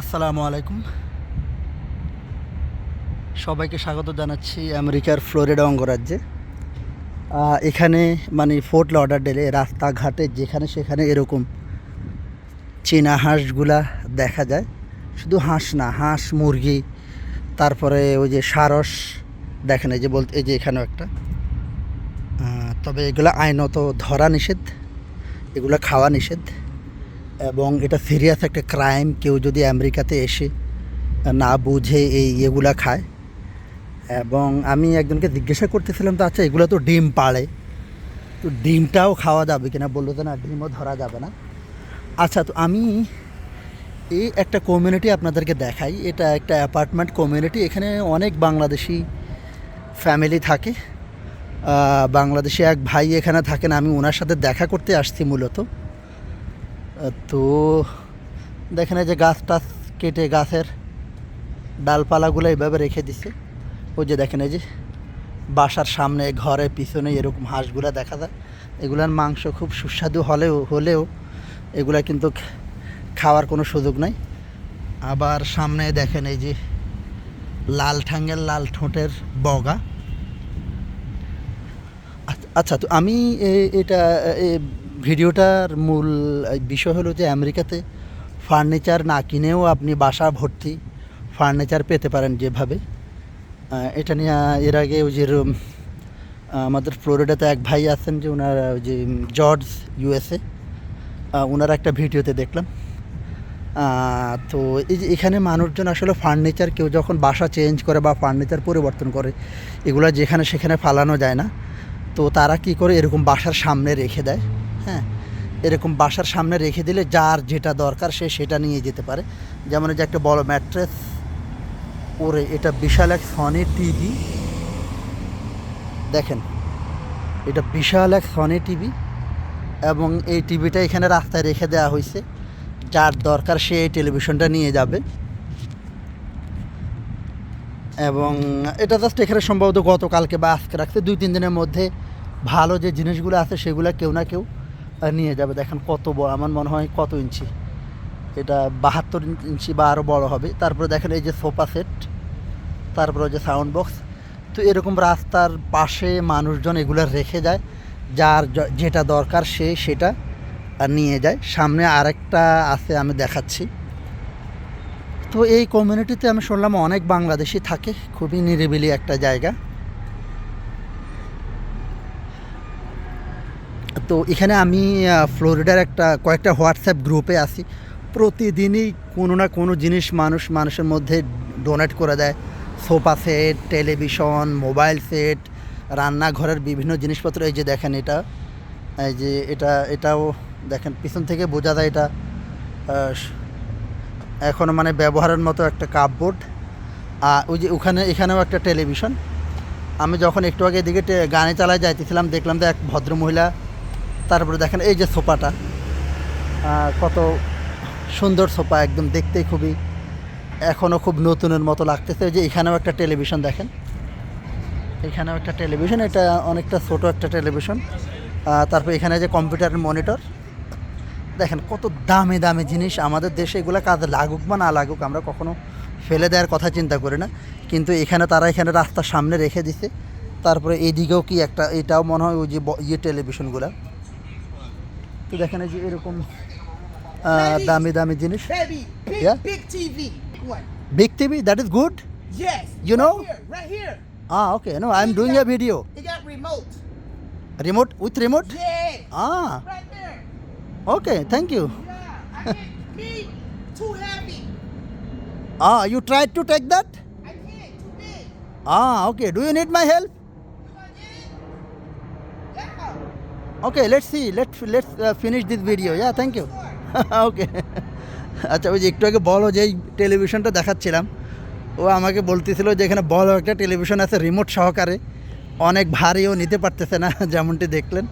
আসসালামু আলাইকুম। সবাইকে স্বাগত জানাচ্ছি আমেরিকার ফ্লোরিডা অঙ্গরাজ্যে। এখানে মানে ফোর্ট লডারডেলে রাস্তাঘাটে যেখানে সেখানে এরকম চীনা হাঁসগুলা দেখা যায়। শুধু হাঁস না, হাঁস, মুরগি, তারপরে ওই যে সারস দেখেন, এই যে বলতে এই যে এখানেও একটা। তবে এগুলো আইনত ধরা নিষেধ, এগুলো খাওয়া নিষেধ। এবং এটা সিরিয়াস একটা ক্রাইম কেউ যদি আমেরিকাতে এসে না বুঝে এই ইয়েগুলা খায়। এবং আমি একজনকে জিজ্ঞাসা করতেছিলাম, তো আচ্ছা এগুলো তো ডিম পাড়ে। তো ডিমটাও খাওয়া যাবে কিনা? বলল তো না, ডিমও ধরা যাবে না। আচ্ছা তো আমি এই একটা কমিউনিটি আপনাদেরকে দেখাই। এটা একটা অ্যাপার্টমেন্ট কমিউনিটি এখানে অনেক বাংলাদেশি ফ্যামিলি থাকে। বাংলাদেশি এক ভাই এখানে থাকেন, আমি ওনার সাথে দেখা করতে আসছি মূলত। তো দেখেন এই যে গাছ টাছ কেটে গাছের ডালপালাগুলো এইভাবে রেখে দিছে। ওই যে দেখেন এই যে বাসার সামনে ঘরে পিছনে এরকম হাঁসগুলো দেখা যায়। এগুলার মাংস খুব সুস্বাদু হলেও হলেও এগুলা কিন্তু খাওয়ার কোনো সুযোগ নাই। আবার সামনে দেখেন এই যে লাল ঠাঙ্গের লাল ঠোঁটের বগা। আচ্ছা- আচ্ছা তো আমি এটা ভিডিওটার মূল বিষয় হলো যে আমেরিকাতে ফার্নিচার না কিনেও আপনি বাসা ভর্তি ফার্নিচার পেতে পারেন যেভাবে। এটা নিয়ে এর আগে ওই যে আমাদের ফ্লোরিডাতে এক ভাই আছেন যে ওনার, ওই যে জর্জ, ইউএসএ। ওনার একটা ভিডিওতে দেখলাম। তো এই যে এখানে মানুষজন আসলে ফার্নিচার কেউ যখন বাসা চেঞ্জ করে বা ফার্নিচার পরিবর্তন করে, এগুলো যেখানে সেখানে ফালানো যায় না। তো তারা কি করে এরকম বাসার সামনে রেখে দেয়? হ্যাঁ এরকম বাসার সামনে রেখে দিলে যার যেটা দরকার সে সেটা নিয়ে যেতে পারে। যেমন যে একটা বড় ম্যাট্রেস, ওরে, এটা বিশাল এক সনি টিভি দেখেন, এটা বিশাল এক সনি টিভি এবং এই টিভিটা এখানে রাস্তায় রেখে দেওয়া হয়েছে যার দরকার সে এই টেলিভিশনটা নিয়ে যাবে। এবং এটা জাস্ট এখানে সম্ভবত গতকালকে বা আজকে রাখছে। দুই, তিন দিনের মধ্যে ভালো যে জিনিসগুলো আছে সেগুলো কেউ না কেউ নিয়ে যাবে। দেখেন কত বড়, আমার মনে হয় কত ইঞ্চি? এটা বাহাত্তর ইঞ্চি বা আরও বড় হবে। তারপরে দেখেন এই যে সোফা সেট, তারপরে যে সাউন্ড বক্স তো এরকম রাস্তার পাশে মানুষজন এগুলো রেখে যায়, যার যেটা দরকার সে সেটা নিয়ে যায়। সামনে আরেকটা আছে, আমি দেখাচ্ছি। তো এই কমিউনিটিতে আমি শুনলাম অনেক বাংলাদেশি থাকে, খুবই নিরিবিলি একটা জায়গা। তো এখানে আমি ফ্লোরিডার একটা, কয়েকটা হোয়াটসঅ্যাপ গ্রুপে আছি। প্রতিদিনই কোনো না কোনো জিনিস মানুষ মানুষের মধ্যে ডোনেট করে দেয়। Sofa set, television, mobile set, রান্নাঘরের বিভিন্ন জিনিসপত্র। এই যে দেখেন এটা, এই যে এটা, এটাও দেখেন, পিছন থেকে বোঝা যায় এটা এখনও মানে ব্যবহারের মতো একটা কাপবোর্ড। আর ওই যে ওখানে, এখানেও একটা টেলিভিশন। আমি যখন একটু আগে এদিকে গানে চালায় যাইতেছিলাম, দেখলাম যে এক ভদ্রমহিলা তারপরে দেখেন এই যে সোফাটা। কত সুন্দর সোফা, একদম দেখতে খুবই এখনও খুব নতুনের মতো লাগতেছে। যে এখানেও একটা টেলিভিশন দেখেন। এখানেও একটা টেলিভিশন, এটা অনেকটা ছোট একটা টেলিভিশন। তারপর এখানে যে কম্পিউটারের মনিটর, দেখেন কত দামি দামি জিনিস। আমাদের দেশে এগুলো কাজে লাগুক বা না লাগুক, আমরা কখনো ফেলে দেওয়ার কথা চিন্তা করি না। কিন্তু এখানে তারা এখানে রাস্তার সামনে রেখে দিছে। তারপরে এইদিকেও কি একটা, এটাও মনে হয় ওই যে ইয়ে টেলিভিশনগুলো। তো দেখেন এই যে এরকম আহ, দামি দামি জিনিস Baby, big, Yeah? big TV. One. Big TV that is good Yes. You know? Right here. Right here. Uh okay no I am doing a video It got remote. Remote with remote Yeah. Uh Right there. Okay thank you Yeah. I can't. Me. Too heavy. Uh you try to take that I can't. Too big. Uh okay do you need my help Okay let's see let let's finish this video yeah thank you okay আচ্ছা ওই যে একটু আগে বলো যে টেলিভিশনটা দেখাচ্ছিলাম ও আমাকে বলতেছিল যে এখানে বড় একটা টেলিভিশন আছে রিমোট সহকারে। অনেক ভারীও নিতে পারতেছে না যেমনটি দেখলেন।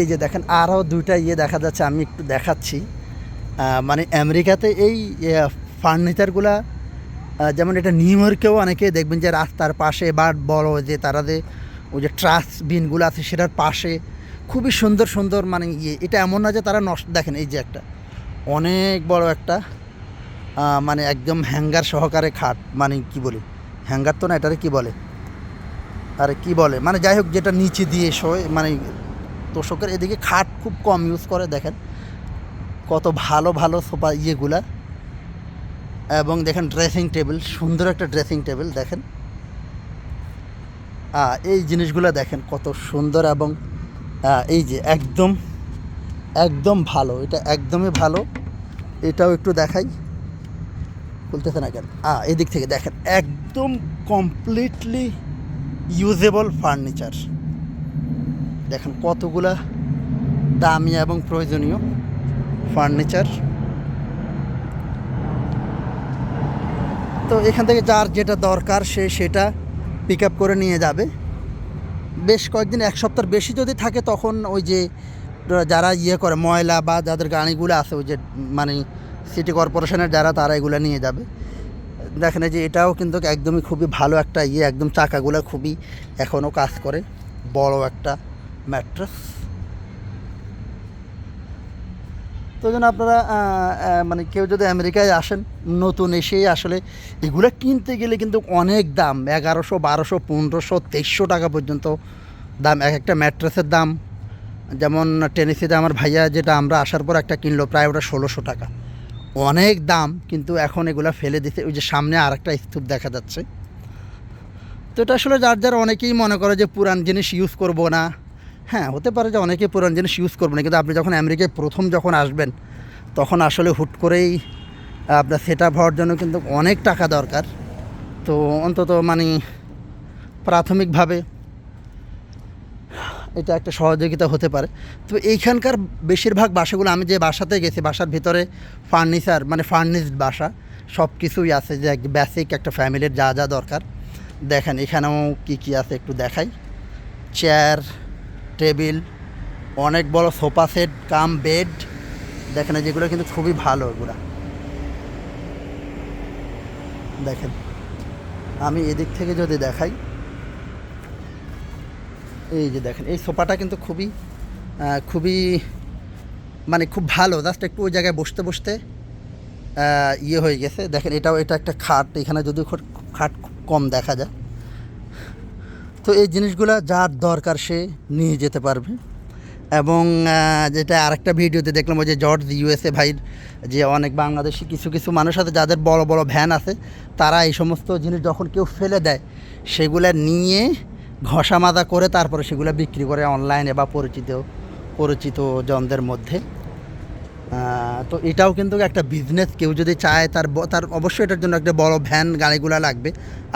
এই যে দেখেন আরও দুইটা ইয়ে দেখা যাচ্ছে আমি একটু দেখাচ্ছি। মানে আমেরিকাতে এই ফার্নিচারগুলা আহ, যেমন এটা নিউ ইয়র্কেও অনেকে দেখবেন যে রাস্তার পাশে বা বড় যে তারা যে, ওই যে ট্রাস বিনগুলো আছে সেটার পাশে খুবই সুন্দর সুন্দর মানে ইয়ে। এটা এমন না যে তারা নষ্ট, দেখেন এই যে একটা, অনেক বড় একটা মানে একদম হ্যাঙ্গার সহকারে খাট মানে কি বলি, হ্যাঙ্গার তো না, এটারে কি বলে? আরে কি বলে? মানে যাই হোক, যেটা নিচে দিয়ে শোয় মানে তোষকের এদিকে খাট খুব কম ইউজ করে, দেখেন। কত ভালো ভালো সোফা ইয়েগুলা। এবং দেখেন ড্রেসিং টেবিল সুন্দর একটা ড্রেসিং টেবিল দেখেন। এই জিনিসগুলো দেখেন কত সুন্দর এবং এই যে একদম একদম ভালো, এটা একদমই ভালো। এটাও একটু দেখাই। খুলতেছে না কেন? এদিক থেকে দেখেন, একদম কমপ্লিটলি ইউজেবল ফার্নিচার দেখেন কতগুলা দামি এবং প্রয়োজনীয় ফার্নিচার তো এখান থেকে যার যেটা দরকার সে সেটা পিক আপ করে নিয়ে যাবে। বেশ কয়েকদিন, এক সপ্তাহের বেশি যদি থাকে তখন ওই যে যারা ইয়ে করে, ময়লা বা যাদের গাড়িগুলো আছে, ওই যে মানে সিটি কর্পোরেশনের যারা, তারা এগুলো নিয়ে যাবে। দেখেন যে এটাও কিন্তু একদমই খুবই ভালো একটা ইয়ে একদম চাকাগুলো খুবই এখনও কাজ করে। বড় একটা ম্যাট্রেস তো যেন আপনারা মানে কেউ যদি আমেরিকায় আসেন, নতুন এসেই আসলে এগুলো কিনতে গেলে কিন্তু অনেক দাম। এগারোশো, বারোশো, পনেরোশো, তেইশশো টাকা পর্যন্ত দাম। এক একটা ম্যাট্রেসের দাম। যেমন টেনিসিতে আমার ভাইয়া যেটা আমরা আসার পর একটা কিনলো, প্রায় ওটা ষোলোশো টাকা। অনেক দাম, কিন্তু এখন এগুলো ফেলে দিতে ওই যে সামনে আর একটা স্তূপ দেখা যাচ্ছে। তো এটা আসলে যার যার অনেকেই মনে করে যে পুরান জিনিস ইউজ করব না। হ্যাঁ হতে পারে যে অনেকে পুরান জিনিস ইউজ করবে না, কিন্তু আপনি যখন আমেরিকায় প্রথম যখন আসবেন, তখন আসলে হুট করেই আপনার সেট আপ হওয়ার জন্য কিন্তু অনেক টাকা দরকার। তো অন্তত মানে প্রাথমিকভাবে এটা একটা সহযোগিতা হতে পারে। তো এইখানকার বেশিরভাগ বাসাগুলো আমি যে বাসাতে গেছি, বাসার ভিতরে ফার্নিচার মানে ফার্নিশড বাসা সব কিছুই আছে, যে এক বেসিক একটা ফ্যামিলির যা যা দরকার। দেখেন, এখানেও কি কি আছে একটু দেখাই। চেয়ার টেবিল, অনেক বড় সোফা সেট, কাম বেড, দেখেন যেগুলো কিন্তু খুবই ভালো এগুলো। দেখেন, আমি এদিক থেকে যদি দেখাই, এই যে দেখেন, এই সোফাটা কিন্তু খুবই খুবই মানে খুব ভালো, জাস্ট একটু ওই জায়গায় বসতে বসতে ইয়ে হয়ে গেছে। দেখেন, এটাও, এটা একটা খাট, এখানে যদি খুব- খাট কম দেখা যায়। তো এই জিনিসগুলো যার দরকার সে নিয়ে যেতে পারবে। এবং যেটা আরেকটা ভিডিওতে দেখলাম, ওই যে জর্জ ইউএসএ ভাইর যে অনেক বাংলাদেশি কিছু কিছু মানুষ আছে, যাদের বড় বড় ভ্যান আছে, তারা এই সমস্ত জিনিস যখন কেউ ফেলে দেয়, সেগুলো নিয়ে ঘষা মাজা করে তারপরে সেগুলো বিক্রি করে অনলাইনে বা পরিচিত পরিচিত জনদের মধ্যে। তো এটাও কিন্তু একটা বিজনেস কেউ যদি চায় তার তার অবশ্যই এটার জন্য একটা বড় ভ্যান গাড়িগুলো লাগবে।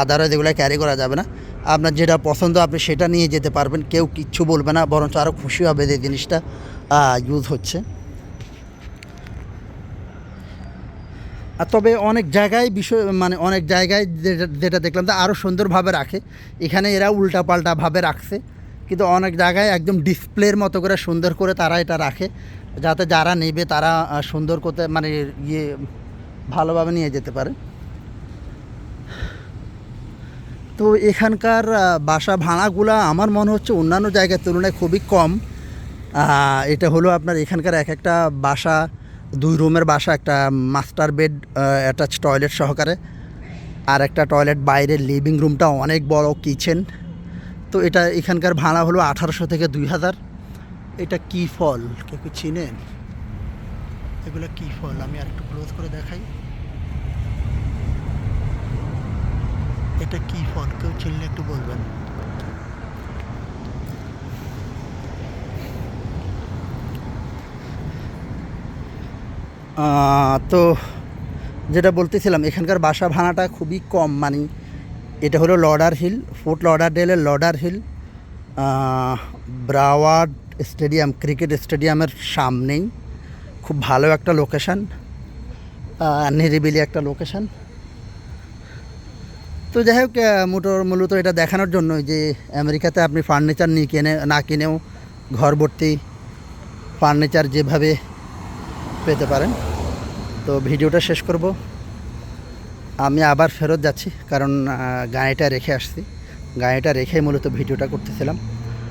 আদারওয়াইজ এগুলো ক্যারি করা যাবে না। আপনার যেটা পছন্দ, আপনি সেটা নিয়ে যেতে পারবেন। কেউ কিচ্ছু বলবে না, বরঞ্চ আরও খুশি হবে যে জিনিসটা ইউজ হচ্ছে। আর তবে অনেক জায়গায় বিষয় মানে অনেক জায়গায় যেটা যেটা দেখলাম যে আরও সুন্দরভাবে রাখে। এখানে এরা উল্টাপাল্টাভাবে রাখছে। কিন্তু অনেক জায়গায় একদম ডিসপ্লের মতো করে সুন্দর করে তারা এটা রাখে। যাতে যারা নেবে তারা সুন্দর করতে মানে ইয়ে ভালোভাবে নিয়ে যেতে পারে। তো এখানকার বাসা ভাড়াগুলা আমার মনে হচ্ছে অন্যান্য জায়গার তুলনায় খুবই কম। এটা হলো আপনার এখানকার এক একটা বাসা, দুই রুমের বাসা, একটা মাস্টার বেড অ্যাটাচ টয়লেট সহকারে, আর একটা টয়লেট বাইরের লিভিং রুমটা অনেক বড় কিচেন তো এটা এখানকার ভাড়া হলো আঠারোশো থেকে দুই হাজার। এটা কি ফল? কেউ কি চিনেন? এগুলো কি ফল? আমি আর একটু ক্লোজ করে দেখাই। এটা কি ফল? কেউ চিনলে একটু বলবেন। তো যেটা বলতেছিলাম, এখানকার বাসা ভাড়াটা খুবই কম। মানে এটা হলো লর্ডার হিল, ফোর্ট লর্ডার ডেলের Lauderhill. Broward stadium, cricket স্টেডিয়ামের সামনেই। খুব ভালো একটা লোকেশান নিরিবিলি একটা লোকেশান তো যাই হোক মোটর মূলত এটা দেখানোর জন্য যে আমেরিকাতে আপনি ফার্নিচার নিয়ে কিনে, না কিনেও ঘর ভর্তি ফার্নিচার যেভাবে পেতে পারেন। তো ভিডিওটা শেষ করব। আমি আবার ফেরত যাচ্ছি, কারণ গাড়িটা রেখে আসছি। গাড়িটা রেখেই মূলত ভিডিওটা করতেছিলাম।